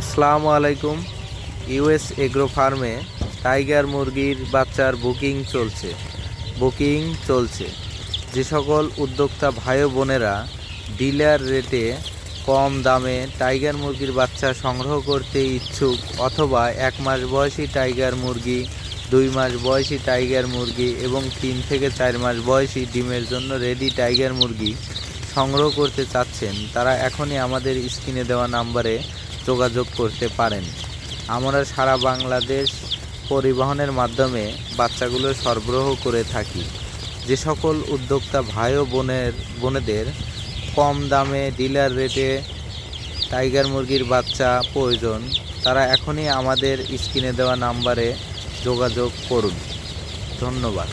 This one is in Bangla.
আসসালামু আলাইকুম। ইউএস এগ্রো ফার্মে টাইগার মুরগির বাচ্চার বুকিং চলছে। বুকিং চলছে। যে সকল উদ্যোক্তা ভাই বোনেরা ডিলার রেটে কম দামে টাইগার মুরগির বাচ্চা সংগ্রহ করতে ইচ্ছুক অথবা এক মাস বয়সী টাইগার মুরগি, দুই মাস বয়সী টাইগার মুরগি এবং তিন থেকে চার মাস বয়সী ডিমের জন্য রেডি টাইগার মুরগি সংগ্রহ করতে চাচ্ছেন, তারা এখনই আমাদের স্ক্রিনে দেওয়া নাম্বারে যোগাযোগ করতে পারেন। আমরা সারা বাংলাদেশ পরিবহনের মাধ্যমে বাচ্চাগুলো সরবরাহ করে থাকি। যে সকল উদ্যোক্তা ভাই ও বোনের, বোনেদের কম দামে ডিলার রেটে টাইগার মুরগির বাচ্চা প্রয়োজন, তারা এখনই আমাদের স্ক্রিনে দেওয়া নাম্বারে যোগাযোগ করুন। ধন্যবাদ।